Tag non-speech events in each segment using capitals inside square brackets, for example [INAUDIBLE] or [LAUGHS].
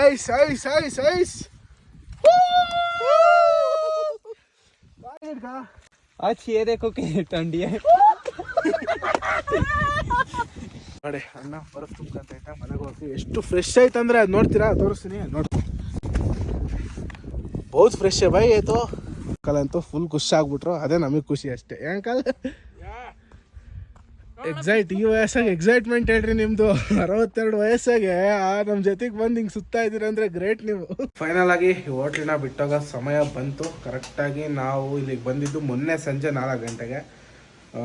Ice ice ice ice आज ये देखो कि ठंडी है ನೋಡಿ ಅಣ್ಣ ಬರಫ್ ತುಂಬ್ಕೊಂತ ಐತೆ ಮನೆಗೆ ಹೋಗಿ ಎಷ್ಟು ಫ್ರೆಶ್ ಐತೆ ಅಂದ್ರೆ ಅದು ನೋಡ್ತೀರಾ ತೋರಿಸ್ತೀನಿ ನೋಡಿ ಬಹುತ್ ಫ್ರೆಶ್ ಬೈ ಆಯ್ತು ಅಂತೂ ಫುಲ್ ಖುಷಿ ಆಗ್ಬಿಟ್ರು ಅದೇ ನಮಗೆ ಖುಷಿ ಅಷ್ಟೇ ಯಾಕಲ್ ಎಕ್ಸೈಟ್ ಈ ವಯಸ್ಸಾಗಿ ಎಕ್ಸೈಟ್ಮೆಂಟ್ ಹೇಳ್ರಿ ನಿಮ್ದು. ಅರವತ್ತೆರಡು ವಯಸ್ಸಾಗೆ, ಆ ನಮ್ಮ ಜೊತೆಗೆ ಬಂದು ಹಿಂಗೆ ಸುತ್ತಾ ಇದೀರ ಅಂದ್ರೆ ಗ್ರೇಟ್ ನೀವು. ಫೈನಲ್ ಆಗಿ ಈ ಹೋಟ್ಲನ್ನ ಬಿಟ್ಟಾಗ ಸಮಯ ಬಂತು. ಕರೆಕ್ಟಾಗಿ ನಾವು ಇಲ್ಲಿಗೆ ಬಂದಿದ್ದು ಮೊನ್ನೆ ಸಂಜೆ ನಾಲ್ಕು ಗಂಟೆಗೆ.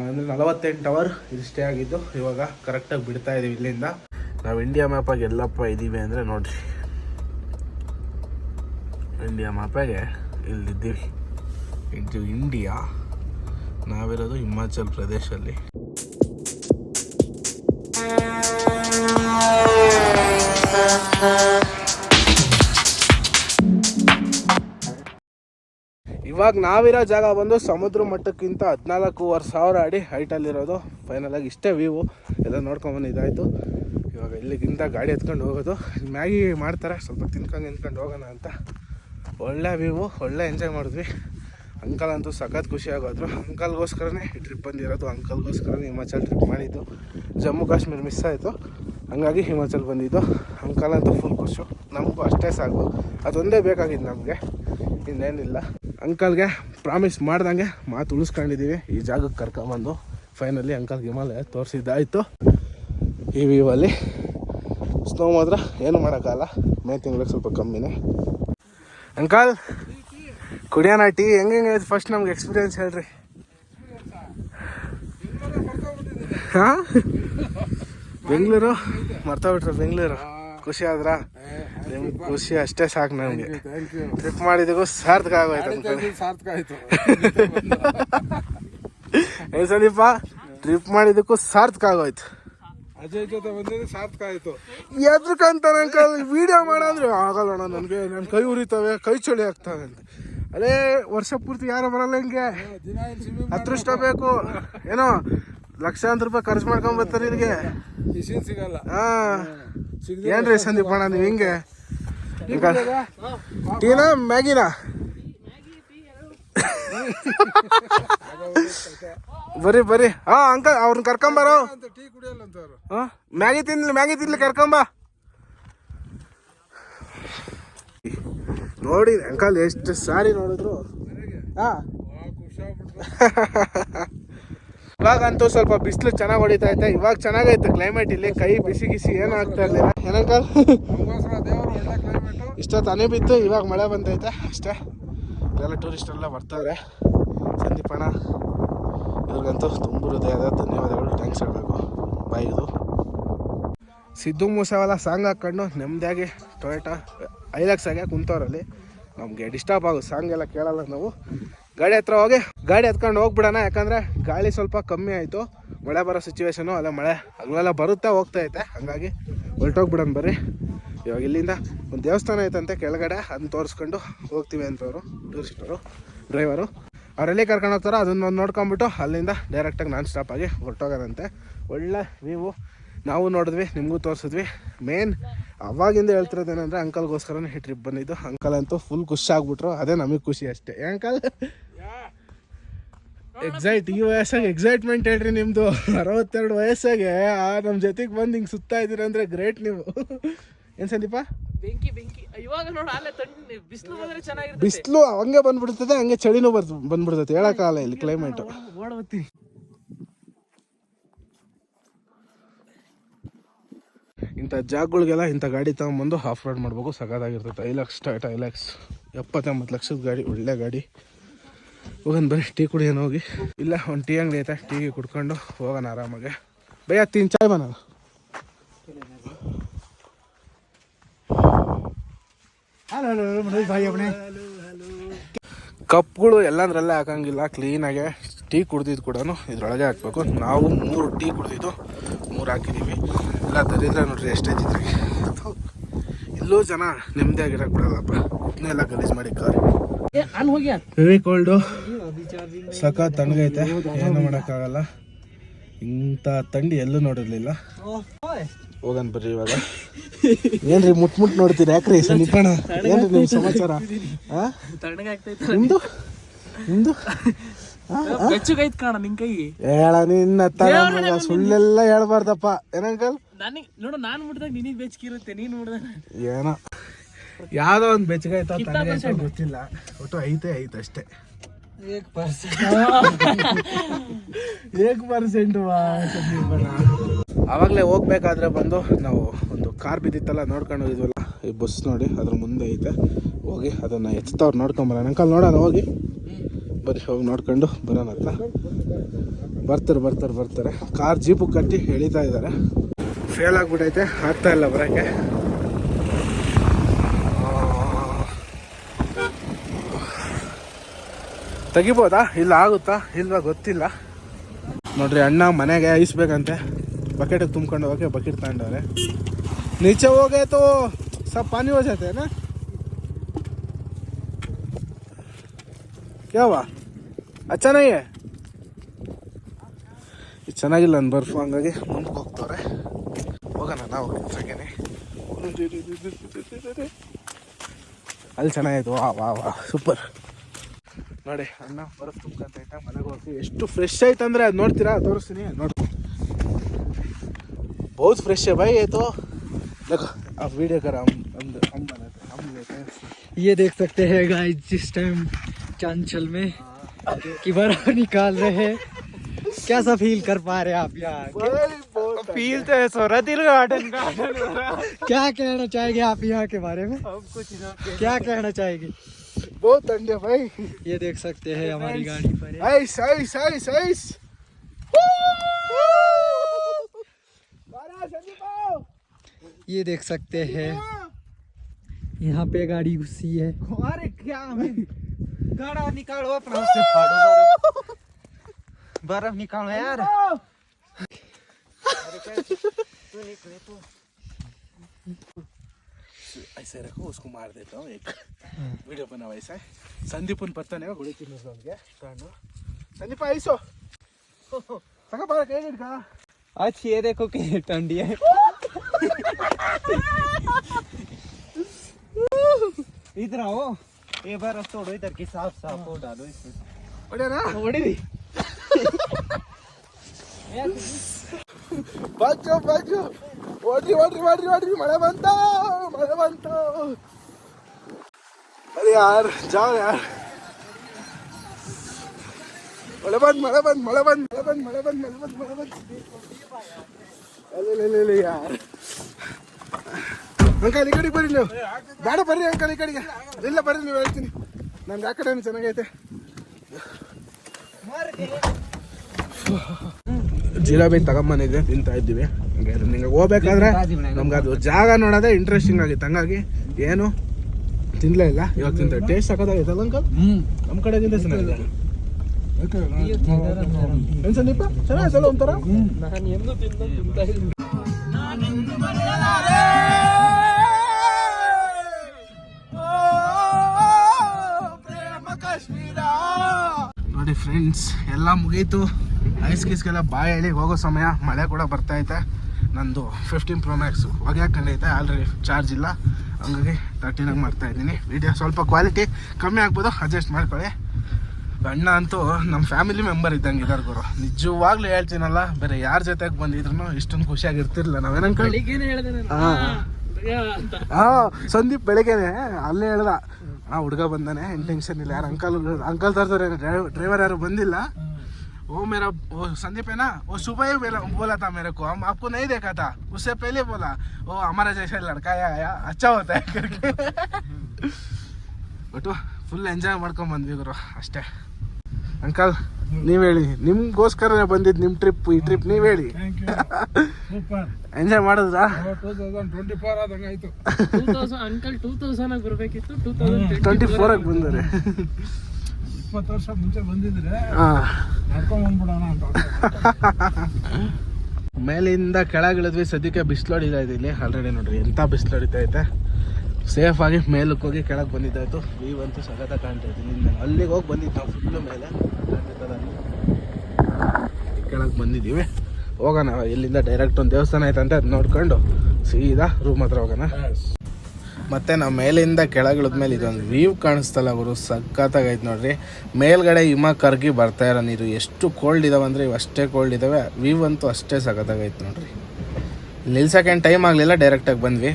ಅಂದ್ರೆ ನಲವತ್ತೆಂಟು ಅವರ್ ಇದು ಸ್ಟೇ ಆಗಿದ್ದು. ಇವಾಗ ಕರೆಕ್ಟಾಗಿ ಬಿಡ್ತಾ ಇದೀವಿ ಇಲ್ಲಿಂದ. ನಾವು ಇಂಡಿಯಾ ಮ್ಯಾಪಾಗಿ ಎಲ್ಲಪ್ಪ ಇದ್ದೀವಿ ಅಂದರೆ ನೋಡ್ರಿ. ಇಂಡಿಯಾ ಮ್ಯಾಪಾಗೆ ಇಲ್ಲಿದ್ದೀವಿ ಇದು ಇಂಡಿಯಾ ನಾವಿರೋದು ಹಿಮಾಚಲ್ ಪ್ರದೇಶಲ್ಲಿ. ಇವಾಗ ನಾವಿರೋ ಜಾಗ ಬಂದು ಸಮುದ್ರ ಮಟ್ಟಕ್ಕಿಂತ ಹದಿನಾಲ್ಕೂವರೆ ಸಾವಿರ ಅಡಿ ಹೈಟಲ್ಲಿರೋದು ಫೈನಲ್ ಆಗಿ ಇಷ್ಟೇ ವ್ಯೂವು ಎಲ್ಲ ನೋಡ್ಕೊಂಬಂದು ಇದಾಯಿತು. ಇವಾಗ ಇಲ್ಲಿಗಿಂತ ಗಾಡಿ ಎತ್ಕೊಂಡು ಹೋಗೋದು. ಮ್ಯಾಗಿ ಮಾಡ್ತಾರೆ. ಸ್ವಲ್ಪ ತಿನ್ಕೊಂಡು ನಿಂತ್ಕೊಂಡು ಹೋಗೋಣ ಅಂತ. ಒಳ್ಳೆ ವ್ಯೂವು ಒಳ್ಳೆ ಎಂಜಾಯ್ ಮಾಡಿದ್ವಿ. ಅಂಕಲ್ ಅಂತೂ ಸಖತ್ ಖುಷಿ ಆಗೋದ್ರು. ಅಂಕಲ್ಗೋಸ್ಕರನೇ ಟ್ರಿಪ್ ಬಂದಿರೋದು. ಅಂಕಲ್ಗೋಸ್ಕರನೇ ಹಿಮಾಚಲ್ ಟ್ರಿಪ್ ಮಾಡಿದ್ದು. ಜಮ್ಮು ಕಾಶ್ಮೀರ ಮಿಸ್ ಆಯಿತು. ಹಂಗಾಗಿ ಹಿಮಾಚಲ್ ಬಂದಿದ್ದು. ಅಂಕಲ್ ಅಂತೂ ಫುಲ್ ಖುಷು. ನಮಗೂ ಅಷ್ಟೇ ಸಾಕು. ಅದೊಂದೇ ಬೇಕಾಗಿದ್ದು ನಮಗೆ. ಇನ್ನೇನಿಲ್ಲ. ಅಂಕಲ್ಗೆ ಪ್ರಾಮಿಸ್ ಮಾಡ್ದಂಗೆ ಮಾತು ಉಳಿಸ್ಕೊಂಡಿದ್ದೀವಿ ಈ ಜಾಗಕ್ಕೆ ಕರ್ಕೊಂಬಂದು ಫೈನಲಿ ಅಂಕಲ್ಗೆ ಹಿಮಾಲಯ ತೋರಿಸಿದ್ದಾಯಿತು. ಈ ವ್ಯೂವಲ್ಲಿ ಸ್ನೋ ಮಾತ್ರ ಏನು ಮಾಡೋಕ್ಕಲ್ಲ ಮೇ ತಿಂಗಳಿಗೆ ಸ್ವಲ್ಪ ಕಮ್ಮಿನೇ. ಅಂಕಲ್, ಕುಡಿಯೋಣ ಟೀ? ಹೆಂಗೆ ಹೆಂಗೆ ಫಸ್ಟ್ ನಮ್ಗೆ ಎಕ್ಸ್ಪೀರಿಯನ್ಸ್ ಹೇಳ್ರಿ. ಹಾಂ? ಬೆಂಗಳೂರು? ಮರ್ತೋಗ್ಬಿಟ್ರೆ ಬೆಂಗಳೂರು. ಖುಷಿ ಆದ್ರ? ನಿಮ್ಗೆ ಖುಷಿ ಅಷ್ಟೇ ಸಾಕು ನಮಗೆ. ಟ್ರಿಪ್ ಮಾಡಿದಕ್ಕೂ ಸಾರ್ಥಕ ಆಗೋಯ್ತು ಅನ್ಕೊಳ್ಳಿ ಸಾರ್ಥಕ ಆಯ್ತು. ಏನ್ ಸಂದೀಪ ಟ್ರಿಪ್ ಮಾಡಿದಕ್ಕೂ ಸಾರ್ಥಕ ಆಗೋಯ್ತು. ಅಜಯ್ ಜೊತೆ ಬಂದಿದ್ದು ಸಾರ್ಥಕ ಆಯ್ತು. ನನ್ನ ಕೈ ವಿಡಿಯೋ ಮಾಡಂದ್ರೆ ಆಗಲ್ಲ ಅಣ್ಣ ನನಗೆ. ನನ್ನ ಕೈ ಉರಿತವೆ ಕೈ ಚಳಿ ಆಗ್ತವೆ ಅಂತ. ಅದೇ ವರ್ಷ ಪೂರ್ತಿ ಯಾರು ಬರಲ್ಲ ಹಿಂಗೆ. ಅದೃಷ್ಟ ಬೇಕು. ಏನೋ ಲಕ್ಷಾಂತರ ರೂಪಾಯಿ ಖರ್ಚು ಮಾಡ್ಕೊಂಡ್ ಬರ್ತಾರೆ ಇಲ್ಲಿಗೆ. ಮಿಷಿನ್ ಸಿಗಲ್ಲ. ಹಾ. ಏನ್ರಿ ಸಂದೀಪ್ ಅಣ್ಣ ನೀವು ಹಿಂಗೆ? ಟೀನಾ ಮ್ಯಾಗಿನಾ? ಬರಿ ಬರಿ. ಹಾ ಅಂಕಲ್ ಅವ್ರನ್ನ ಕರ್ಕೊಂಬರ ಅಂತ ಟೀ ಕುಡಿಯಲ್ಲ ಅಂತ ಅವ್ರು. ಹಾ ಮ್ಯಾಗಿ ತಿನ್ಲಿ ಮ್ಯಾಗಿ ತಿನ್ಲಿ ಕರ್ಕೊಂಬ ನೋಡಿ ಅಂಕಲ್ ಎಷ್ಟು ಸಾರಿ ನೋಡಿದ್ರು. ಹಾ. [LAUGHS] ಇವಾಗಂತೂ ಸ್ವಲ್ಪ ಬಿಸಿಲು ಚೆನ್ನಾಗಿ ಹೊಡಿತಾ ಐತೆ ಇವಾಗ ಚೆನ್ನಾಗೈತೆ ಕ್ಲೈಮೇಟ್ ಇಲ್ಲಿ. ಕೈ ಬಿಸಿ ಗಿಸಿ ಏನೂ ಆಗ್ತಾ ಇರಲಿಲ್ಲ. ಏನಂಕಲ್? ಇಷ್ಟೊತ್ತು ಹನಿ ಬಿತ್ತು ಇವಾಗ ಮಳೆ ಬಂದೈತೆ. ಅಷ್ಟೇ. ಎಲ್ಲ ಟೂರಿಸ್ಟ್ ಎಲ್ಲ ಬರ್ತಾರೆ ಸಂದೀಪಣ್ಣ ಇವ್ರಿಗಂತೂ ತುಂಬ ಹೃದಯದ ಧನ್ಯವಾದಗಳು. ಥ್ಯಾಂಕ್ಸ್ ಹೇಳಬೇಕು. ಬಾಯಿದು ಸಿದ್ದು ಮೂಸಾವಲ್ಲ ಸಾಂಗ್ ಹಾಕ್ಕೊಂಡು ನೆಮ್ಮದಿಯಾಗಿ ಟೊಯೋಟಾ ಐಲಾಕ್ಸ್ ಆಗಿ ಕುಂತವ್ರಲ್ಲಿ. ನಮಗೆ ಡಿಸ್ಟರ್ಬ್ ಆಗೋದು ಸಾಂಗ್ ಎಲ್ಲ ಕೇಳಲ್ಲ ನಾವು. ಗಾಡಿ ಹತ್ರ ಹೋಗಿ. ಗಾಡಿ ಹತ್ಕೊಂಡು ಹೋಗ್ಬಿಡೋಣ, ಯಾಕಂದರೆ ಗಾಳಿ ಸ್ವಲ್ಪ ಕಮ್ಮಿ ಆಯಿತು. ಮಳೆ ಬರೋ ಸಿಚುವೇಶನು ಅಲ್ಲ, ಮಳೆ ಹಗಲೆಲ್ಲ ಬರುತ್ತೆ, ಹೋಗ್ತಾ ಐತೆ. ಹಾಗಾಗಿ ಹೊರಟೋಗ್ಬಿಡೋಣ ಬರ್ರಿ. ಇವಾಗ ಇಲ್ಲಿಂದ ಒಂದು ದೇವಸ್ಥಾನ ಐತಂತೆ ಕೆಳಗಡೆ ಅದನ್ನ ತೋರಿಸ್ಕೊಂಡು ಹೋಗ್ತೀವಿ ಅಂತವರು ಟೂರಿಸ್ಟರು ಡ್ರೈವರು ಅವರಲ್ಲಿ ಕರ್ಕೊಂಡು ಹೋಗ್ತಾರೋ ಅದನ್ನ ಒಂದು ನೋಡ್ಕೊಂಬಿಟ್ಟು ಅಲ್ಲಿಂದ ಡೈರೆಕ್ಟಾಗಿ ನಾನ್ ಸ್ಟಾಪ್ ಆಗಿ ಹೊರಟೋಗೋದಂತೆ ಒಳ್ಳೆ ವ್ಯೂವು ನಾವು ನೋಡಿದ್ವಿ ನಿಮಗೂ ತೋರಿಸಿದ್ವಿ. ಮೇನ್ ಅವಾಗಿಂದ ಹೇಳ್ತಿರೋದೇನಂದ್ರೆ ಅಂಕಲ್ಗೋಸ್ಕರನೇ ಈ ಟ್ರಿಪ್ ಬಂದಿದ್ದು. ಅಂಕಲ್ ಅಂತೂ ಫುಲ್ ಖುಷಿ ಆಗ್ಬಿಟ್ರು. ಅದೇ ನಮಗೆ ಖುಷಿ ಅಷ್ಟೇ. ಅಂಕಲ್? ಎಕ್ಸೈಟ್ ಈ ವಯಸ್ಸಾಗ ಎಕ್ಸೈಟ್ಮೆಂಟ್ ಹೇಳ್ರಿ ನಿಮ್ದು. ಅರವತ್ತೆರಡು ವಯಸ್ಸಾಗೆ. ಆ ನಮ್ಮ ಜೊತೆಗೆ ಬಂದು ಹಿಂಗೆ ಸುತ್ತಾ ಇದ್ದೀರಾ ಅಂದ್ರೆ ಗ್ರೇಟ್ ನೀವು. ಏನು ಸಂದೀಪ? ಬೆಂಕಿ ಬೆಂಕಿ. ಇವಾಗ ನೋಡಿ ಬಿಸಿಲು ಬಂದ್ರೆ ಚೆನ್ನಾಗಿರುತ್ತೆ ಬಿಸಿಲು ಹಂಗೆ ಬಂದ್ಬಿಡ್ತದೆ ಹಂಗೆ ಚಳಿನೂ ಬರ್ ಬಂದ್ಬಿಡ್ತದೆ. ಹೇಳಕ್ಕಾಗಲ್ಲ ಇಲ್ಲಿ ಕ್ಲೈಮೇಟು ಓಡಬತ್ತೀನಿ ಇಂಥ ಜಾಗಗಳಿಗೆಲ್ಲ ಇಂಥ ಗಾಡಿ ತಗೊಂಬಂದು ಆಫ್ ರೋಡ್ ಮಾಡಬೇಕು. ಸಗದಾಗಿರ್ತೈತೆ ಐ ಲ್ಯಾಕ್ಸ್ ಎಪ್ಪತ್ತೊಂಬತ್ತು ಲಕ್ಷದ ಗಾಡಿ ಒಳ್ಳೆ ಗಾಡಿ. ಹೋಗೋಣ ಬರೀ ಟೀ ಕುಡಿಯೋಣ ಹೋಗಿ. ಇಲ್ಲ ಒಂದು ಟೀ ಅಂಗಡಿ ಐತೆ. ಟೀ ಕುಡ್ಕೊಂಡು ಹೋಗೋಣ ಆರಾಮಾಗೆ. ಭಯ ತೀನ್ ಚಾಯ್ ಬನ ಕಪ್ಗಳು ಎಲ್ಲಂದ್ರಲ್ಲೇ ಹಾಕಂಗಿಲ್ಲ. ಕ್ಲೀನಾಗೆ ಟೀ ಕುಡ್ದಿದ್ದು ಕೂಡ ಇದ್ರೊಳಗೆ ಹಾಕ್ಬೇಕು. ನಾವು ಮೂರು ಟೀ ಕುಡ್ದಿದ್ದು ಮೂರು ಹಾಕಿದ್ದೀವಿ ಎಲ್ಲ ದರಿದ್ರ ನೋಡ್ರಿ ಎಷ್ಟೈತಿದ್ರಾಗೆ ಎಲ್ಲೋ ಜನ ನೆಮ್ಮದಿಯಾಗಿರಕ್ಕೆ ಬಿಡಲ್ಲಪ್ಪ ಇದನ್ನೆಲ್ಲ ಗಲೀಜ್ ಮಾಡಿ ಕಾರ್. ಹೆವಿ ಕೋಲ್ಡು ಸಖ ತಣ್ಣಗೈತೆ ಏನು ಮಾಡೋಕ್ಕಾಗಲ್ಲ. ಇಂಥ ತಂಡಿ ಎಲ್ಲೂ ನೋಡಿರ್ಲಿಲ್ಲ. ಹೋಗನ್ ಬರ್ರಿ ಇವಾಗ. ಏನ್ರಿ ಮುಟ್ ಮುಟ್ ನೋಡ್ತೀರಿ? ಯಾಕ್ರಿ? ಸಂದೀಪಣ್ಣ ಏನ್ರಿ ನಿಮ್ ಸಮಾಚಾರ? ನಿಮ್ದು? ನಿಮ್ದು? ಹೇಳ ನಿನ್ನ ಸುಳ್ಳೆಲ್ಲ ಹೇಳ್ಬಾರ್ದಪ್ಪ. ಏನಂಕಲ್? ನನಗೆ ನೋಡು ನಾನು ಮುಟ್ದಾಗ ನಿನಗೆ ಬೆಚ್ಚಗೆ ನೀನು ಮುಟ್ದಾಗ ಏನೋ. ಯಾವುದೋ ಒಂದು ಬೆಚ್ಚಗೆ ಆಯ್ತಾ ಗೊತ್ತಿಲ್ಲ. ಒಟ್ಟು ಐತೆ ಐತೆ ಅಷ್ಟೇ. ಏಕ್ ಏಕ್ ಆವಾಗಲೇ ಹೋಗ್ಬೇಕಾದ್ರೆ ಬಂದು ನಾವು ಒಂದು ಕಾರ್ ಬಿದ್ದಿತ್ತಲ್ಲ ನೋಡ್ಕೊಂಡು ಹೋಗಿದ್ವಲ್ಲ ಈ ಬಸ್ ನೋಡಿ ಅದ್ರ ಮುಂದೆ ಐತೆ. ಹೋಗಿ ಅದನ್ನು ಎತ್ತವ್ರು ನೋಡ್ಕೊಂಬರೋಣ ಅಂಕಲ್ ನೋಡೋಣ ಹೋಗಿ. ಬರಿ ಹೋಗಿ ನೋಡ್ಕೊಂಡು ಬರೋಣ ಬರ್ತಾರೆ ಬರ್ತಾರೆ ಬರ್ತಾರೆ. ಕಾರ್ ಜೀಪು ಕಟ್ಟಿ ಎಳಿತಾ ಇದ್ದಾರೆ. ಫೇಲ್ ಆಗಿಬಿಟ್ಟೈತೆ ಆಗ್ತಾ ಇಲ್ಲ ಬರೋಕ್ಕೆ ತೆಗಿಬೋದಾ? ಇಲ್ಲ ಆಗುತ್ತಾ? ಇಲ್ವಾ? ಗೊತ್ತಿಲ್ಲ. ನೋಡ್ರಿ, ಅಣ್ಣ ಮನೆಗೆ ಐಸ್ಬೇಕಂತೆ. ಬಕೆಟಿಗೆ ತುಂಬ್ಕೊಂಡು ಹೋಗಕ್ಕೆ ಬಕೆಟ್ ತಗೊಂಡವ್ರೆ. ನೀಚೆ ಹೋಗೈತು ಸ್ವಲ್ಪ ಪಾನಿ ಹೋಜತೇನ ಯಾವ ಚೆನ್ನಾಗಿ ಚೆನ್ನಾಗಿಲ್ಲ ನನ್ನ ಬರ್ಫು ಹಂಗಾಗಿ ಮುಂದಕ್ಕೆ ಹೋಗ್ತಾರೆ. ಹೋಗೋಣ ನಾವು ಹಾಗೇನೆ ಅಲ್ಲಿ ಚೆನ್ನಾಗಾಯ್ತು ವಾ ವಾ ವಾ ಸೂಪರ್ ನೋಡಿ ಅಣ್ಣ ಬರಫ್ ತುಂಬ್ಕೊಂತ ಐತೆ ಮನೆಗೆ ಹೋಗಿ ಎಷ್ಟು ಫ್ರೆಶ್ ಆಯ್ತು ಅಂದ್ರೆ ಅದು ನೋಡ್ತೀರಾ ತೋರಿಸ್ತೀನಿ ನೋಡಿ बहुत फ्रेश है भाई ये तो देखो अब वीडियो कर हम हम हम बनाते हैं, हम लेते हैं ये देख सकते हैं गाइस जिस टाइम चांचल में कि बर्फ निकाल रहे हैं कैसा फील कर पा रहे आप यहाँ फील तो है सोरा दिल गार्डन क्या कहना चाहेंगे आप यहाँ के बारे में? कुछ क्या कहना चाहेंगे? बहुत ठंड है भाई। ये देख सकते हैं हमारी गाड़ी पर। Ice ice ice ice. ये देख सकते हैं। यहाँ पे गाड़ी घुसी है। अरे क्या गाड़ा निकालो अपना उससे फाड़ो। [LAUGHS] बर्फ़ निकालो यार ऐसे रखो उसको मार देता हूँ एक वीडियो बनाओ ऐसा संदीप उन पत्ता नहीं घोड़े की नज़र क्या संदीप ऐसो सका बार कहीं नहीं कहा अच्छी ये देखो कि ठंडी है इधर आओ ये बार तोड़ो इधर की साफ़ साफ़ हो डालो इसमें ओड़े ना ओड़े ಬಾಜು ಬಾಜು ಓಡ್ರಿ ಓಡ್ರಿ ಓಡ್ರಿ ಓಡ್ರಿ ಮಳೆ ಬಂತ ಮಳೆ ಬಂತು ಅರೆ ಯಾರ್ ಜಾವ್ ಯಾರ್ ಮಳೆ ಬಂದ್ ಮಳೆ ಬಂದ್ ಮಳೆ ಬಂದ್ ಮಳೆ ಬಂದ್ ಮಳೆ ಬಂದ್ ಮಳೆ ಬಂದ್ ಮಳೆ ಬಂದ್ ಅಲ್ಲೇ ಯಾರ್ ಅಂಕಲ್ ಈ ಕಡೆ ಬರ್ರಿ ನೀವು ಬೇಡ ಬರ್ರಿ ಅಂಕಲ್ ಈ ಕಡೆಗೆ ಇಲ್ಲ ಬರ್ರಿ ನೀವು ಹೇಳ್ತೀನಿ ನಂದು ಆ ಕಡೆ ಚೆನ್ನಾಗೈತೆ [LAUGHS] ಜಿಲೇಬಿ ತಗೊಂಬಂದಿದ್ದೆ ತಿಂತಾ ಇದ್ದೀವಿ. ನಿಮಗೆ ನಿಂಗೆ ಹೋಗ್ಬೇಕಾದ್ರೆ ನಮ್ಗೆ ಅದು ಜಾಗ ನೋಡೋದೇ ಇಂಟ್ರೆಸ್ಟಿಂಗ್ ಆಗಿತ್ತು. ಹಂಗಾಗಿ ಏನು ತಿನ್ಲೇ ಇಲ್ಲ. ಇವಾಗ ತಿಂತ ಟೇಸ್ಟ್ ಹಾಕೋದಾಗಿತ್ತಲ್ಲ ಅಂಕಲ್? ನಮ್ಮ ಕಡೆಗಿಂತ ಚೆನ್ನಾಗಿದೆ. ಏನು ಸಂದೀಪ? ಚೆನ್ನಾಗೈತಲ್ಲ ಒಂಥರ? ಫ್ರೆಂಡ್ಸ್ ಎಲ್ಲ ಮುಗೀತು. ಐಸ್ ಗೀಸ್ಗೆಲ್ಲ ಬಾಯ್ ಹೇಳಿ ಹೋಗೋ ಸಮಯ. ಮಳೆ ಕೂಡ ಬರ್ತಾ ಐತೆ. ನಂದು ಫಿಫ್ಟೀನ್ ಪ್ರೊ ಮ್ಯಾಕ್ಸು ಹೊಗೆ ಕಂಡೈತೆ ಆಲ್ರೆಡಿ ಚಾರ್ಜ್ ಇಲ್ಲ. ಹಂಗಾಗಿ ತರ್ಟೀನಾಗ ಮಾಡ್ತಾ ಇದ್ದೀನಿ. ವಿಡಿಯೋ ಸ್ವಲ್ಪ ಕ್ವಾಲಿಟಿ ಕಮ್ಮಿ ಆಗ್ಬೋದು. ಅಡ್ಜಸ್ಟ್ ಮಾಡ್ಕೊಳ್ಳಿ. ಅಣ್ಣ ಅಂತೂ ನಮ್ಮ ಫ್ಯಾಮಿಲಿ ಮೆಂಬರ್ ಇದ್ದಂಗೆ ಇದಾರೆ ಗುರು. ನಿಜವಾಗ್ಲೂ ಹೇಳ್ತೀನಲ್ಲ ಬೇರೆ ಯಾರ ಜೊತೆಗೆ ಬಂದಿದ್ರು ಇಷ್ಟೊಂದು ಖುಷಿಯಾಗಿರ್ತಿರ್ಲಿಲ್ಲ ನಾವೇನಂಕ ಹಾ ಸಂದೀಪ್ ಬೆಳಗ್ಗೆನೆ ಅಲ್ಲೇ ಹೇಳ್ದ. ಆ ಹುಡುಗ ಬಂದಾನೆ ಏನ್ ಟೆನ್ಷನ್ ಇಲ್ಲ ಯಾರು ಅಂಕಲ್ ಅಂಕಲ್ ತರ್ತಾರೆ ಡ್ರೈವರ್ ಯಾರು ಬಂದಿಲ್ಲ वो मेरा वो संदीप है ना वो सुबह ही बोला बोला था मेरे को हम आपको नहीं देखा था उससे पहले बोला वो हमारा जैसा लड़का आया आया अच्छा होता है करके ಒಟ್ಟು ಫುಲ್ ಎಂಜಾಯ್ ಮಾಡ್ಕೊಂಡ್ ಬಂದ್ವಿ ಗುರು ಅಷ್ಟೇ ಅಂಕಲ್ ನೀವ್ ಹೇಳಿ. ನಿಮ್ಗೋಸ್ಕರನೇ ಬಂದಿದ್ದು ನಿಮ್ ಟ್ರಿಪ್ ಈ ಟ್ರಿಪ್ ನೀವ್ ಹೇಳಿ. ಸೂಪರ್ ಎಂಜಾಯ್ ಮಾಡಿದ್ರಾ? ಟೂ ತೌಸಂಡ್ ಟ್ವೆಂಟಿ ಫೋರ್ ಆದಂಗೆ ಆಯ್ತು. Two thousand uncle two thousand ಆಗಿ ಬರ್ಬೇಕಿತ್ತು. ಟೂ ತೌಸಂಡ್ ಟ್ವೆಂಟಿ ಫೋರ್ ಬಂದರೆ. ಇಪ್ಪತ್ತು ವರ್ಷ ಮುಂಚೆ ಬಂದಿದ್ರೆ ಹಾ. ನಡ್ಕೊಂಡ್ ಬಂದ್ಬಿಡೋಣ ಅಂತ [LAUGHS] ಮೇಲಿಂದ ಕೆಳಗಿಳಿದ್ವಿ ಸದ್ಯಕ್ಕೆ ಬಿಸಿಲು ಹೊಡಿತಾ ಇದೆ ಇಲ್ಲಿ. ಆಲ್ರೆಡಿ ನೋಡ್ರಿ ಎಂಥ ಬಿಸಿಲು ಹೊಡಿತಾ ಐತೆ ಸೇಫ್ ಆಗಿ ಮೇಲಕ್ಕೆ ಹೋಗಿ ಕೆಳಗೆ ಬಂದಿದ್ದಾಯ್ತು. ವ್ಯೂ ಅಂತೂ ಸಗತ ಕಾಣ್ತಾ ಇದ್ದೀನಿ ಅಲ್ಲಿಗೆ ಹೋಗಿ ಬಂದಿದ್ದು ನಾವು ಫುಲ್ಲು ಮೇಲೆ. ಕೆಳಗೆ ಬಂದಿದ್ದೀವಿ. ಹೋಗೋಣ, ಇಲ್ಲಿಂದ ಡೈರೆಕ್ಟ್ ಒಂದು ದೇವಸ್ಥಾನ ಐತಂತೆ ಅದು ನೋಡ್ಕೊಂಡು ಸೀದಾ ರೂಮ್ ಹತ್ರ ಹೋಗೋಣ. ಮತ್ತೆ ನಾವು ಮೇಲಿಂದ ಕೆಳಗಿಳಿದ್ಮೇಲೆ ಇದೊಂದು ವ್ಯೂ ಕಾಣಿಸ್ತಲ್ಲ ಗುರು, ಸಖತ್ತಾಗೈತೆ ನೋಡ್ರಿ. ಮೇಲ್ಗಡೆ ಹಿಮ ಕರ್ಗಿ ಬರ್ತಾ ಇರೋ ನೀರು ಎಷ್ಟು ಕೋಲ್ಡ್ ಇದಾವೆ ಅಂದರೆ ಇವು ಅಷ್ಟೇ ಕೋಲ್ಡ್ ಇದ್ದಾವೆ ವ್ಯೂ ಅಂತೂ ಅಷ್ಟೇ ಸಖತ್ತಾಗೈತೆ ನೋಡ್ರಿ. ನಿಲ್ಸೋಕ್ಕೇನು ಟೈಮ್ ಆಗಲಿಲ್ಲ ಡೈರೆಕ್ಟಾಗಿ ಬಂದ್ವಿ.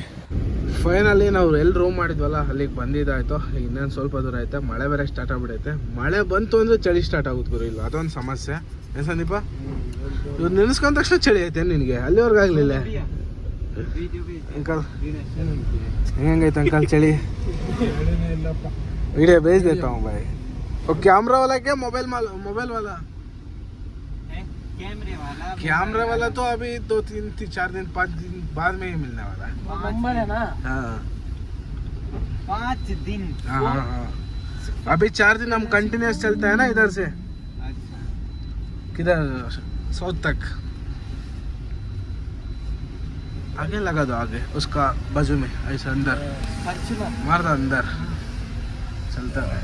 ಫೈನಲಿ ನಾವು ಎಲ್ಲಿ ರೂಮ್ ಮಾಡಿದ್ವಲ್ಲ ಅಲ್ಲಿಗೆ ಬಂದಿದ್ದಾಯಿತು. ಇನ್ನೇನು ಸ್ವಲ್ಪ ದೂರ ಐತೆ. ಮಳೆ ಬೇರೆ ಸ್ಟಾರ್ಟ್ ಆಗ್ಬಿಡೈತೆ. ಮಳೆ ಬಂತು ಅಂದ್ರೆ ಚಳಿ ಸ್ಟಾರ್ಟ್ ಆಗುತ್ತೆ ಗುರು ಇಲ್ಲ. ಅದೊಂದು ಸಮಸ್ಯೆ. ಏನು ಸಂದೀಪ? ಇವ್ರು ನೆನೆಸ್ಕೊಂಡ ತಕ್ಷಣ ಚಳಿ ಐತೆ ನಿನಗೆ? ಅಲ್ಲಿವರೆಗೂ ಆಗಲಿಲ್ಲ. ಅಂಕಲ್ ಹೆಂಗೈತೆ ಅಂಕಲ್ ಚಳಿ? ವಿಡಿಯೋ ಬೇಯಿಸ್ದೈತೆ ಅವ ಬಾಯಿ. ಓ ಕ್ಯಾಮ್ರಾ ವಾಲಕ್ಕೆ ಮೊಬೈಲ್ ಮಾಲ್ ಮೊಬೈಲ್ ವಾಲ ಕ್ಯಾಮ್ರಾ ವಾಲ ತೋ ಅಭಿ ದೋ ತಿನ್ ಚಾರ್ ದಿನ ಪಾಂಚ್ ದಿನ बाद में ही मिलने वाला है। नवंबर है ना? हाँ। पाँच दिन। हाँ, हाँ हाँ अभी चार दिन हम कंटिन्यूस चलते हैं ना इधर से। अच्छा। किधर? साउथ तक। आगे लगा दो आगे उसका बाजू में ऐसे अंदर। हाँ, मार दो अंदर। चलता है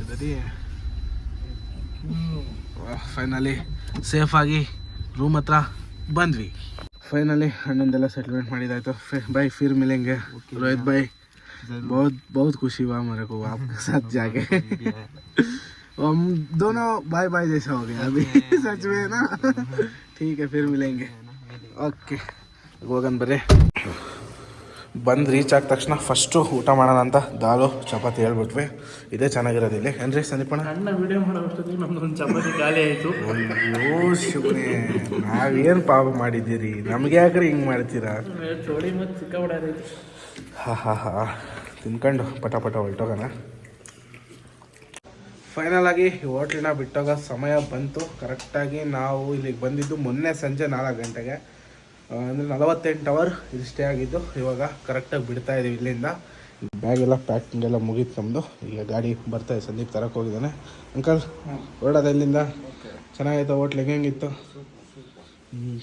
इधर ही है। फाइनली सेफ़ आ गई। रूम हत्र बंद भी। ಫೈನಲಿ ಅಣ್ಣಂದೆಲ್ಲ ಸೆಟಲ್ಮೆಂಟ್ ಮಾಡಿದಾಯ್ತು ಬಾಯ್ ಫಿರ್ ಮಿಲೆಂಗೆ रोहित भाई बहुत बहुत खुशी हुआ मेरे को आपके [LAUGHS] साथ जाके [LAUGHS] हम दोनों बाय बाय जैसा हो गया अभी सच में ना [LAUGHS] ठीक है फिर मिलेंगे ಓಕೆ ಹೋಗನ್ ಬರ್ರಿ ಬಂದು ರೀಚ್ ಆದ ತಕ್ಷಣ ಫಸ್ಟು ಊಟ ಮಾಡೋಣ ಅಂತ ದಾಲು ಚಪಾತಿ ಹೇಳ್ಬಿಟ್ವಿ. ಇದೇ ಚೆನ್ನಾಗಿರೋದು ಇಲ್ಲಿ. ಏನ್ರಿ ಸಂದೀಪಣ್ಣ? ಅಣ್ಣ ವಿಡಿಯೋ ಮಾಡೋಷ್ಟೊತ್ತಿಗೆ ನಮ್ದೊಂದು ಚಪಾತಿ ಖಾಲಿ ಆಯಿತು. ಅಯ್ಯೋ ಶಿವನೇ ನಾವೇನು ಪಾಪ ಮಾಡಿದ್ದೀರಿ? ನಮ್ಗೆ ಯಾಕ್ರಿ ಹಿಂಗೆ ಮಾಡ್ತೀರಾ? ಚೋಳಿ ಮತ್ತು ಸಿಕ್ಕಾಬಿಡೋದೈತಿ ಹಾ ಹಾ ಹಾ. ತಿನ್ಕೊಂಡು ಪಟ ಪಟ ಹೊರಟೋಗೋಣ. ಫೈನಲ್ ಆಗಿ ಈ ಹೋಟ್ಲನ್ನ ಬಿಟ್ಟೋಗೋ ಸಮಯ ಬಂತು. ಕರೆಕ್ಟಾಗಿ ನಾವು ಇಲ್ಲಿಗೆ ಬಂದಿದ್ದು ಮೊನ್ನೆ ಸಂಜೆ ನಾಲ್ಕು ಗಂಟೆಗೆ. ಅಂದರೆ ನಲವತ್ತೆಂಟು ಅವರ್ ಇದು ಸ್ಟೇ ಆಗಿದ್ದು, ಇವಾಗ ಕರೆಕ್ಟಾಗಿ ಬಿಡ್ತಾ ಇದ್ದೀವಿ ಇಲ್ಲಿಂದ. ಬ್ಯಾಗ್ ಎಲ್ಲ ಪ್ಯಾಕಿಂಗ್ ಎಲ್ಲ ಮುಗೀತು ನಮ್ಮದು ಈಗ ಗಾಡಿ ಬರ್ತಾ ಇದೆ, ಸಂದೀಪ್ ತರಕ್ಕೆ ಹೋಗಿದ್ದಾನೆ. ಅಂಕಲ್ ಹೊರಡೋದ ಇಲ್ಲಿಂದ ಚೆನ್ನಾಗಿತ್ತು ಹೋಟ್ಲ್ ಹೆಂಗಿತ್ತು? ಹ್ಞೂ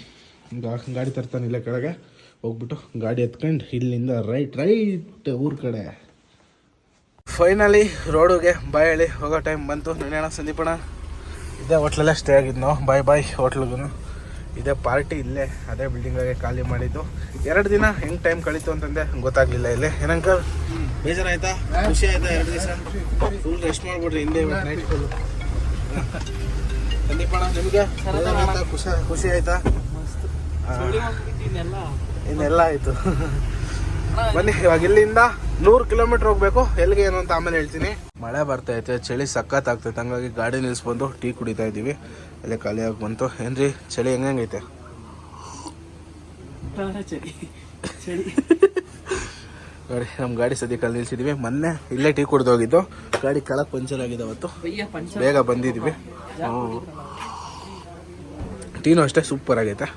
ಗಾಡಿ ತರ್ತಾನೆ ಇಲ್ಲೇ ಕೆಳಗೆ. ಹೋಗ್ಬಿಟ್ಟು ಗಾಡಿ ಎತ್ಕೊಂಡು ಇಲ್ಲಿಂದ ರೈಟ್ ರೈಟ್ ಊರ ಕಡೆ. ಫೈನಲಿ ರೋಡುಗೆ ಬಾಯ್ ಹೇಳಿ. ಹೋಗೋ ಟೈಮ್ ಬಂತು. ನೆನೆಯೋಣ ಸಂದೀಪಣ್ಣ. ಇದೇ ಹೋಟ್ಲಲ್ಲೇ ಸ್ಟೇ ಆಗಿದ್ದು ನಾವು. ಬಾಯ್ ಬಾಯ್ ಹೋಟ್ಲಿಗೂ ಇದೇ ಪಾರ್ಟಿ ಇಲ್ಲೇ ಅದೇ ಬಿಲ್ಡಿಂಗಾಗೆ ಖಾಲಿ ಮಾಡಿದ್ದು. ಎರಡು ದಿನ ಹೆಂಗೆ ಟೈಮ್ ಕಳೀತು ಅಂತಂದೆ ಗೊತ್ತಾಗ್ಲಿಲ್ಲ ಇಲ್ಲಿ. ಏನಂಕಲ್? ಬೇಜಾರಾಯ್ತಾ? ಖುಷಿ ಆಯ್ತಾ ಎರಡು ದಿವಸ? ಫುಲ್ ರೆಸ್ಟ್ ಮಾಡ್ಬಿಡ್ರಿ ಹಿಂದೆ ಸಂದೀಪಣ್ಣ ನಿಮಗೆ? ಖುಷಿ ಖುಷಿ ಆಯ್ತಾ? ಇನ್ನೆಲ್ಲ ಆಯ್ತು. ಬನ್ನಿ ಇವಾಗ ಇಲ್ಲಿಂದ ನೂರು ಕಿಲೋಮೀಟರ್ ಹೋಗ್ಬೇಕು. ಎಲ್ಲಿಗೆ ಏನು ಅಂತ ಆಮೇಲೆ ಹೇಳ್ತೀನಿ. ಮಳೆ ಬರ್ತಾ ಐತೆ ಚಳಿ ಸಖತ್ ಆಗ್ತೈತೆ. ಹಂಗಾಗಿ ಗಾಡಿ ನಿಲ್ಸ್ಬಂದು ಟೀ ಕುಡಿತಾ ಇದ್ದೀವಿ ಅಲ್ಲೇ ಖಾಲಿಯಾಗಿ ಆಗಿ ಬಂತು? ಏನ್ರಿ ಚಳಿ ಹೆಂಗೈತೆ? ಚಳಿ. ಚಳಿ. ನೋಡಿ ನಮ್ಮ ಗಾಡಿ ಸದ್ಯಕ್ಕೆ ಕಾಲ ನಿಲ್ಸಿದೀವಿ. ಮೊನ್ನೆ ಇಲ್ಲೇ ಟೀ ಕುಡ್ದು ಹೋಗಿದ್ದು. ಗಾಡಿ ಕೆಳಗೆ ಪಂಚರ್ ಆಗಿದೆ ಅವತ್ತು. ಬೇಗ ಬಂದಿದೀವಿ. ಹ್ಞೂ ಟೀನು ಅಷ್ಟೇ ಸೂಪರ್ ಆಗೈತೆ.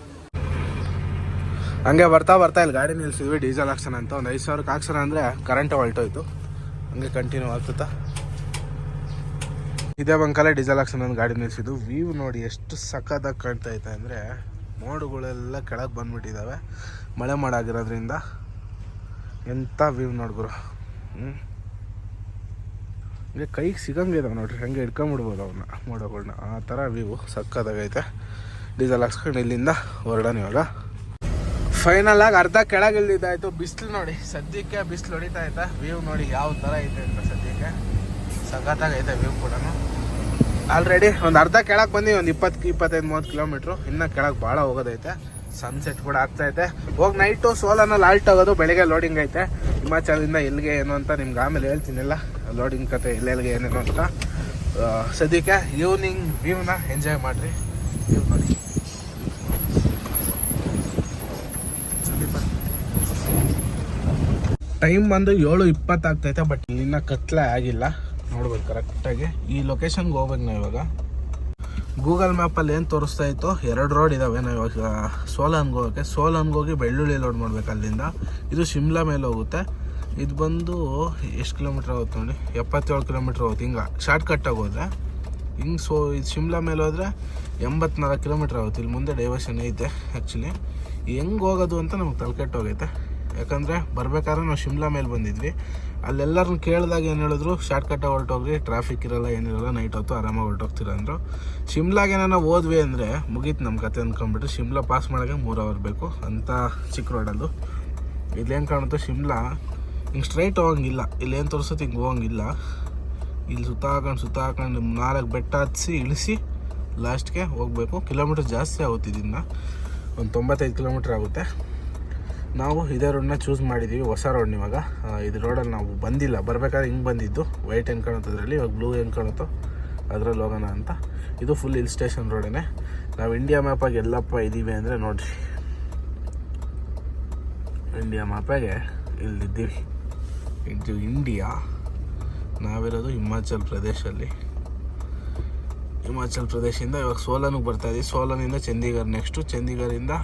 ಹಂಗೆ ಬರ್ತಾ ಬರ್ತಾ ಇಲ್ಲಿ ಗಾಡಿ ನಿಲ್ಸಿದ್ವಿ ಡೀಸೆಲ್ ಹಾಕ್ಸೋಣ ಅಂತ. ಒಂದು ಐದು ಸಾವಿರಕ್ಕೆ ಹಾಕ್ಸೋಣ ಅಂದರೆ ಕರೆಂಟ್ ಹೊಲ್ಟೋಯ್ತು. ಹಂಗೆ ಕಂಟಿನ್ಯೂ ಆಗ್ತದ. ಇದೇ ಬಂಕಲ್ಲೇ ಡೀಸೆಲ್ ಹಾಕ್ಸೋಣ ಅಂತ ಗಾಡಿ ನಿಲ್ಸಿದ್ದು ವ್ಯೂ ನೋಡಿ ಎಷ್ಟು ಸಖತ್ತಾಗಿ ಕಾಣ್ತಾ ಐತೆ ಅಂದರೆ ಮೋಡುಗಳೆಲ್ಲ ಕೆಳಗೆ ಬಂದುಬಿಟ್ಟಿದ್ದಾವೆ ಮಳೆ ಮಾಡಾಗಿರೋದ್ರಿಂದ ಎಂಥ ವ್ಯೂ ನೋಡ್ಗುರು ಹ್ಞೂ ಹಂಗೆ ಕೈಗೆ ಸಿಗಂಗೆ ಇದಾವೆ ನೋಡ್ರಿ, ಹಂಗೆ ಹಿಡ್ಕೊಂಬಿಡ್ಬೋದು ಅವನ್ನ ಮೋಡಗಳನ್ನ ಆ ಥರ ವ್ಯೂ ಸಕ್ಕತ್ತಾಗೈತೆ ಡೀಸೆಲ್ ಹಾಕ್ಸ್ಕೊಂಡು ಇಲ್ಲಿಂದ ಹೊರಡೋಣ ಇವಾಗ. ಫೈನಲ್ ಆಗಿ ಅರ್ಧ ಕೆಳಗೆ ಇಳಿದಾಯ್ತು. ಬಿಸಿಲು ನೋಡಿ, ಸದ್ಯಕ್ಕೆ ಬಿಸಿಲು ಹೊಡಿತಾ ಐತೆ ವ್ಯೂ ನೋಡಿ ಯಾವ ಥರ ಐತೆ ಅಂತ ಸದ್ಯಕ್ಕೆ. ಸಖತ್ತಾಗೈತೆ ವ್ಯೂ ಕೂಡ ಆಲ್ರೆಡಿ ಒಂದು ಅರ್ಧ ಕೆಳಗೆ ಬಂದು ಒಂದು ಇಪ್ಪತ್ತು ಇಪ್ಪತ್ತೈದು ಮೂವತ್ತು ಕಿಲೋಮೀಟ್ರು ಇನ್ನೂ ಕೆಳಗೆ ಭಾಳ ಹೋಗೋದೈತೆ. ಸನ್ಸೆಟ್ ಕೂಡ ಆಗ್ತಾ ಐತೆ ಹೋಗಿ ನೈಟು ಸೋಲನಲ್ಲಿ ಆಲ್ಟ್ ಆಗೋದು ಬೆಳಗ್ಗೆ ಲೋಡಿಂಗ್ ಐತೆ. ಹಿಮಾಚಲದಿಂದ ಎಲ್ಲಿಗೆ ಏನು ಅಂತ ನಿಮ್ಗೆ ಆಮೇಲೆ ಹೇಳ್ತೀನಿಲ್ಲ. ಲೋಡಿಂಗ್ ಕತೆ ಎಲ್ಲೆಲ್ಲಿಗೆ ಏನೇನು ಅಂತ. ಸದ್ಯಕ್ಕೆ ಈವ್ನಿಂಗ್ ವ್ಯೂನ ಎಂಜಾಯ್ ಮಾಡಿರಿ. ವ್ಯೂ ನೋಡಿ. ಟೈಮ್ ಬಂದು ಏಳು ಇಪ್ಪತ್ತಾಗ್ತೈತೆ ಬಟ್ ಇನ್ನ ಕತ್ಲೆ ಆಗಿಲ್ಲ. ನೋಡ್ಬೇಕು ಕರೆಕ್ಟಾಗಿ ಈ ಲೊಕೇಶನ್ಗೆ ಹೋಗ್ಬೇಕು ನಾವು ಇವಾಗ. ಗೂಗಲ್ ಮ್ಯಾಪಲ್ಲಿ ಏನು ತೋರಿಸ್ತಾ ಇತ್ತು? ಎರಡು ರೋಡ್ ಇದ್ದಾವೆ ನಾವು ಇವಾಗ. ಸೋಲನ್ಗೆ ಹೋಗೋಕ್ಕೆ ಸೋಲನ್ಗೆ ಹೋಗಿ ಬೆಳ್ಳುಳ್ಳಿ ಲೋಡ್ ಮಾಡ್ಬೇಕು ಅಲ್ಲಿಂದ. ಇದು ಶಿಮ್ಲಾ ಮೇಲೆ ಹೋಗುತ್ತೆ. ಇದು ಬಂದು ಎಷ್ಟು ಕಿಲೋಮೀಟ್ರ್ ಆಗುತ್ತೆ ನೋಡಿ? ಎಪ್ಪತ್ತೇಳು ಕಿಲೋಮೀಟ್ರ್ ಹೋಗುತ್ತೆ ಹಿಂಗೆ ಶಾರ್ಟ್ ಹೋದರೆ ಹೋದ್ರೆ. ಹಿಂಗೆ ಸೋ, ಇದು ಶಿಮ್ಲಾ ಮೇಲೆ ಹೋದರೆ ಎಂಬತ್ನಾಲ್ಕು ಕಿಲೋಮೀಟ್ರ್ ಆಗುತ್ತೆ. ಇಲ್ಲಿ ಮುಂದೆ ಡೈವರ್ಷನ್ ಐತೆ ಆ್ಯಕ್ಚುಲಿ ಹೆಂಗೆ ಹೋಗೋದು ಅಂತ ನಮ್ಗೆ ತಲೆಕೆಟ್ಟು ಹೋಗೈತೆ. ಯಾಕಂದರೆ ಬರಬೇಕಾದ್ರೆ ನಾವು ಶಿಮ್ಲಾ ಮೇಲೆ ಬಂದಿದ್ವಿ. ಅಲ್ಲೆಲ್ಲರನ್ನ ಕೇಳಿದಾಗ ಏನು ಹೇಳಿದ್ರು ಶಾರ್ಟ್ ಕಟ್ ಹೊರಟೋಗ್ರಿ ಟ್ರಾಫಿಕ್ ಇರಲ್ಲ ಏನಿರಲ್ಲ ನೈಟ್ ಹೊತ್ತು ಆರಾಮಾಗಿ ಹೊರಟೋಗ್ತೀರ ಅಂದರು. ಶಿಮ್ಲಾಗೆ ನಾನು ಹೋದ್ವಿ ಅಂದರೆ ಮುಗೀತು ನಮ್ಮ ಕತೆ ಅಂದ್ಕೊಂಬಿಟ್ಟು ಶಿಮ್ಲಾ ಪಾಸ್ ಮಾಡೋಕ್ಕೆ ಮೂರು ಅವರ್ ಬೇಕು ಅಂತ ಚಿಕ್ಕ ರೋಡಲ್ಲೂ ಇಲ್ಲೇನು ಕಾಣುತ್ತೋ, ಶಿಮ್ಲಾ ಹಿಂಗೆ ಸ್ಟ್ರೈಟ್ ಹೋಗಂಗಿಲ್ಲ. ಇಲ್ಲೇನು ತೋರಿಸುತ್ತೆ, ಹಿಂಗೆ ಹೋಗಂಗಿಲ್ಲ. ಇಲ್ಲಿ ಸುತ್ತ ಹಾಕೊಂಡು ಸುತ್ತ ಹಾಕೊಂಡು ನಾಲ್ಕು ಬೆಟ್ಟ ಹತ್ಸಿ ಇಳಿಸಿ ಲಾಸ್ಟ್ಗೆ ಹೋಗಬೇಕು. ಕಿಲೋಮೀಟ್ರ್ ಜಾಸ್ತಿ ಆಗುತ್ತೆ ಒಂದು ತೊಂಬತ್ತೈದು ಕಿಲೋಮೀಟ್ರ್ ಆಗುತ್ತೆ. ನಾವು ಇದೇ ರೋಡ್ನ ಚೂಸ್ ಮಾಡಿದ್ದೀವಿ ಹೊಸ ರೋಡ್ ಇವಾಗ ಇದು ರೋಡಲ್ಲಿ ನಾವು ಬಂದಿಲ್ಲ. ಬರಬೇಕಾದ್ರೆ ಹಿಂಗೆ ಬಂದಿದ್ದು. ವೈಟ್ ಹೆಂಗೆ ಕಾಣುತ್ತೆ ಅದರಲ್ಲಿ, ಇವಾಗ ಬ್ಲೂ ಹೆಂಗೆ ಕಾಣುತ್ತೋ ಅದರಲ್ಲಿ ಹೋಗೋಣ ಅಂತ. ಇದು ಫುಲ್ ಹಿಲ್ ಸ್ಟೇಷನ್ ರೋಡೇ ನಾವು ಇಂಡಿಯಾ ಮ್ಯಾಪಾಗಿ ಎಲ್ಲಪ್ಪ ಇದ್ದೀವಿ ಅಂದರೆ ನೋಡಿರಿ. ಇಂಡಿಯಾ ಮ್ಯಾಪಾಗೆ ಇಲ್ಲಿದ್ದೀವಿ ಇದು ಇಂಡಿಯಾ ನಾವಿರೋದು ಹಿಮಾಚಲ್ ಪ್ರದೇಶಲ್ಲಿ. ಹಿಮಾಚಲ್ ಪ್ರದೇಶದಿಂದ ಇವಾಗ ಸೋಲನಿಗೆ ಬರ್ತಾ ಇದ್ದೀವಿ ಸೋಲನಿಂದ ಚಂಡೀಗಢ ನೆಕ್ಸ್ಟು ಚಂಡೀಗಢದಿಂದ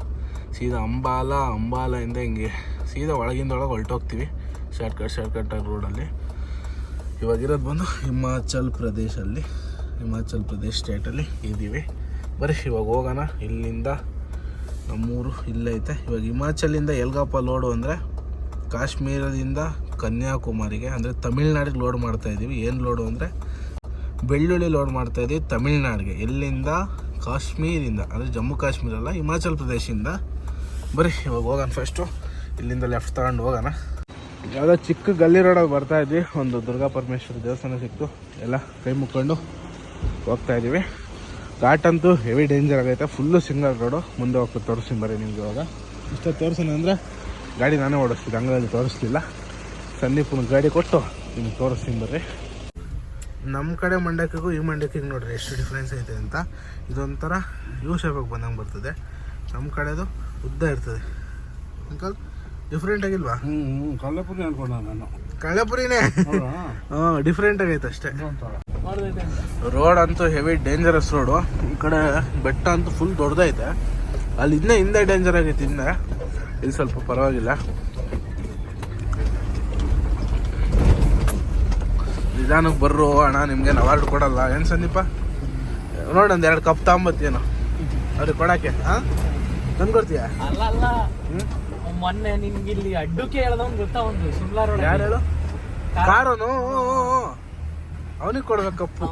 ಸೀದಾ ಅಂಬಾಲ ಅಂಬಾಲೆಯಿಂದ ಹಿಂಗೆ ಸೀದಾ ಒಳಗಿಂದ ಒಳಗೆ ಹೊರಟೋಗ್ತೀವಿ ಶಾರ್ಟ್ಕಟ್ ಶಾರ್ಟ್ಕಟ್ ರೋಡಲ್ಲಿ ಇವಾಗಿರೋದು ಬಂದು ಹಿಮಾಚಲ್ ಪ್ರದೇಶಲ್ಲಿ ಹಿಮಾಚಲ್ ಪ್ರದೇಶ್ ಸ್ಟೇಟಲ್ಲಿ ಇದ್ದೀವಿ ಬರೀ ಇವಾಗ ಹೋಗೋಣ. ಇಲ್ಲಿಂದ ನಮ್ಮೂರು ಇಲ್ಲೈತೆ. ಇವಾಗ ಹಿಮಾಚಲಿಂದ ಎಲ್ಗಪ್ಪ ಲೋಡು ಅಂದರೆ ಕಾಶ್ಮೀರದಿಂದ ಕನ್ಯಾಕುಮಾರಿಗೆ, ಅಂದರೆ ತಮಿಳ್ನಾಡಿಗೆ ಲೋಡ್ ಮಾಡ್ತಾ ಇದ್ದೀವಿ ಏನು ಲೋಡು ಅಂದರೆ ಬೆಳ್ಳುಳ್ಳಿ ಲೋಡ್ ಮಾಡ್ತಾ ಇದ್ದೀವಿ ತಮಿಳ್ನಾಡಿಗೆ. ಎಲ್ಲಿಂದ ಕಾಶ್ಮೀರಿಂದ, ಅಂದರೆ ಜಮ್ಮು ಕಾಶ್ಮೀರ ಅಲ್ಲ, ಹಿಮಾಚಲ್ ಪ್ರದೇಶದಿಂದ ಬರೀ ಇವಾಗ ಹೋಗೋಣ ಫಸ್ಟು ಇಲ್ಲಿಂದ ಲೆಫ್ಟ್ ತಗೊಂಡು ಹೋಗೋಣ. ಯಾವುದೋ ಚಿಕ್ಕ ಗಲ್ಲಿ ರೋಡಾಗಿ ಬರ್ತಾ ಇದ್ವಿ. ಒಂದು ದುರ್ಗಾ ಪರಮೇಶ್ವರ ದೇವಸ್ಥಾನ ಸಿಕ್ತು. ಎಲ್ಲ ಕೈ ಮುಕ್ಕೊಂಡು ಹೋಗ್ತಾ ಇದ್ದೀವಿ ಘಾಟ್ ಅಂತೂ ಹೆವಿ ಡೇಂಜರ್ ಆಗೈತೆ. ಫುಲ್ಲು ಸಿಂಗಲ್ ರೋಡು ಮುಂದೆ ಹೋಗ್ತಾ ತೋರಿಸ್ತೀನಿ ಬರ್ರಿ ನಿಮ್ಗೆ ಇವಾಗ. ಇಷ್ಟ ತೋರಿಸೋಣ ಅಂದರೆ ಗಾಡಿ ನಾನೇ ಓಡಿಸ್ತೀನಿ. ಹಂಗಾಗಿ ತೋರಿಸ್ಲಿಲ್ಲ. ಸಂದೀಪನ ಗಾಡಿ ಕೊಟ್ಟು ನಿಮ್ಗೆ ತೋರಿಸ್ತೀನಿ ಬರ್ರಿ. ನಮ್ಮ ಕಡೆ ಮಂಡಕ್ಕಿಗೂ ಈ ಮಂಡಕ್ಕಿಗೆ ನೋಡ್ರಿ, ಎಷ್ಟು ಡಿಫ್ರೆನ್ಸ್ ಐತೆ ಅಂತ. ಇದೊಂಥರ ಯೂ ಶೇಪಾಗಿ ಬಂದಂಗೆ ಬರ್ತದೆ. ನಮ್ಮ ಕಡೆದು ಉದ್ದ ಇರ್ತದೆ. ಅಂಕಲ್ ಡಿಫ್ರೆಂಟ್ ಆಗಿಲ್ವಾ? ಹ್ಞೂ ಕಲ್ಲಪುರಿ ಅನ್ಕೊಂಡ ನಾನು. ಕಳ್ಳಪುರಿನೇ? ಹಾಂ ಡಿಫ್ರೆಂಟ್ ಆಗೈತೆ ಅಷ್ಟೇ. ರೋಡ್ ಅಂತೂ ಹೆವಿ ಡೇಂಜರಸ್ ರೋಡು. ಈ ಕಡೆ ಬೆಟ್ಟ ಅಂತೂ ಫುಲ್ ದೊಡ್ಡದೈತೆ. ಅಲ್ಲಿ ಇನ್ನೇ ಹಿಂದೆ ಡೇಂಜರ್ ಆಗೈತೆ ಹಿಂದೆ ಇಲ್ಲಿ ಸ್ವಲ್ಪ ಪರವಾಗಿಲ್ಲ. ನಿಧಾನಕ್ಕೆ ಬರ್ರು ಅಣ್ಣ ನಿಮ್ಗೆ ಅವಾರ್ಡ್ ಕೊಡಲ್ಲ. ಏನು ಸಂದೀಪ? ನೋಡಿ ಒಂದು ಎರಡು ಕಪ್ ತಗೊಂಬತ್ತೇನು ಅವ್ರಿಗೆ ಕೊಡಕ್ಕೆ. ಹಾಂ? ತಂದು ಕೊಡ್ತೀಯ? ಅಲ್ಲ ಅಲ್ಲ. ಮೊನ್ನೆ ನಿನ್ಗೆ ಇಲ್ಲಿ ಅಡ್ಡಕ್ಕೆ ಹೇಳ್ದವ್ ಗೊತ್ತಾ ಒಂದು? ಶಿಮ್ಲಾ ರೋಡ್ ಯಾರು ಹೇಳು? ಕಾರನು? ಅವನಿಗೆ ಕೊಡ್ಬೇಕು ಕಪ್ಪು.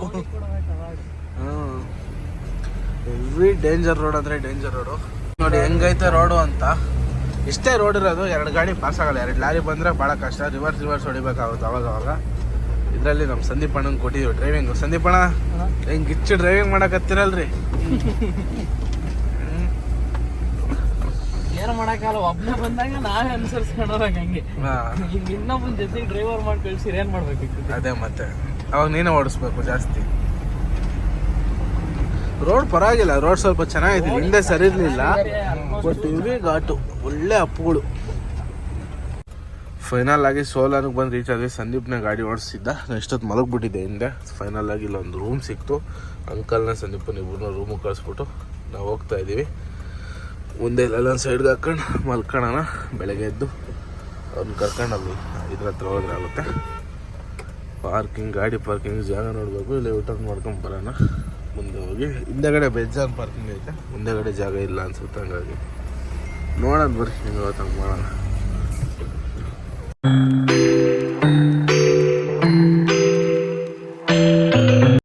ಹೆವಿ ಡೇಂಜರ್ ರೋಡ್ ಅಂದ್ರೆ ಡೇಂಜರ್ ರೋಡು ನೋಡಿ ಹೆಂಗೈತೆ ರೋಡು ಅಂತ. ಇಷ್ಟೇ ರೋಡ್ ಇರೋದು ಎರಡು ಗಾಡಿ ಪಾಸ್ ಆಗಲ್ಲ. ಎರಡು ಲಾರಿ ಬಂದ್ರೆ ಭಾಳ ಕಷ್ಟ. ರಿವರ್ಸ್ ರಿವರ್ಸ್ ಹೊಡಿಬೇಕಾಗುತ್ತೆ ಅವಾಗ ಅವಾಗ. ಇದರಲ್ಲಿ ನಮ್ಮ ಸಂದೀಪ್ ಅಣ್ಣಂಗೆ ಕೊಟ್ಟಿದ್ದೀವಿ ಡ್ರೈವಿಂಗ್ ಸಂದೀಪ್ ಅಣ್ಣ ಹಿಂಗೆ ಗಿಚ್ಚು ಡ್ರೈವಿಂಗ್ ಮಾಡಕತ್ತಿರಲ್ರಿ? [LAUGHS] ಏನು ಮಾಡಕ್ಕಾಗಲ್ಲ. ಒಬ್ನ ಬಂದಾಗ ನಾವೇ ಅನುಸರಿಸ್ಕೊಂಡೋದಾಗ ಹಂಗೆ ಈಗ ಇನ್ನೊಬ್ಬನ ಜೊತೆಗೆ ಡ್ರೈವರ್ ಮಾಡಿ ಕಳ್ಸಿರಿ ಏನ್ ಮಾಡ್ಬೇಕಿತ್ತು? ಅದೇ ಮತ್ತೆ. ಅವಾಗ ನೀನೇ ಓಡಿಸ್ಬೇಕು ಜಾಸ್ತಿ. ರೋಡ್ ಪರವಾಗಿಲ್ಲ. ರೋಡ್ ಸ್ವಲ್ಪ ಚೆನ್ನಾಗಿದೆ. ಹಿಂದೆ ಸರಿ ಇರಲಿಲ್ಲ. ಬಟ್ ಇವಿ ಘಾಟು. ಒಳ್ಳೆ ಅಪ್ಪುಗಳು ಫೈನಲ್ ಆಗಿ ಸೋಲಾರಿಗೆ ಬಂದು ರೀಚ್ ಆದ್ವಿ. ಸಂದೀಪ್ನ ಗಾಡಿ ಓಡಿಸಿದ್ದ ಎಷ್ಟೊತ್ತು ಮಲಗ್ಬಿಟ್ಟಿದ್ದೆ ಹಿಂದೆ. ಫೈನಲ್ ಆಗಿ ಇಲ್ಲೊಂದು ರೂಮ್ ಸಿಕ್ತು. ಅಂಕಲ್ನ ಸಂದೀಪನ ಇಬ್ಬರನ್ನ ರೂಮಿಗೆ ಕಳಿಸ್ಬಿಟ್ಟು ನಾವು ಹೋಗ್ತಾ ಇದ್ದೀವಿ ಮುಂದೆ ಎಲ್ಲೊಂದು ಸೈಡ್ಗೆ ಹಾಕೊಂಡು ಮಲ್ಕೊಳ್ಳೋಣ ಬೆಳಗ್ಗೆ ಎದ್ದು ಅವ್ರನ್ನ ಕರ್ಕೊಂಡಲ್ಲಿ ಇದ್ರ ಹತ್ರ ಹೋದ್ರೆ ಆಗುತ್ತೆ. ಪಾರ್ಕಿಂಗ್, ಗಾಡಿ ಪಾರ್ಕಿಂಗ್, ಜಾಗ ನೋಡಬೇಕು. ಇಲ್ಲಿ ಊಟ ಮಾಡ್ಕೊಂಡು ಬರೋಣ. ಮುಂದೆ ಹೋಗಿ. ಹಿಂದೆಗಡೆ ಬೆಜ್ಜಾನ್ ಪಾರ್ಕಿಂಗ್ ಐತೆ. ಮುಂದೆಗಡೆ ಜಾಗ ಇಲ್ಲ ಅನ್ಸುತ್ತೆ ಹಂಗಾಗಿ. ನೋಡೋಣ ಬರ್ರಿ, ಹಿಂಗೆ ಮಾಡೋಣ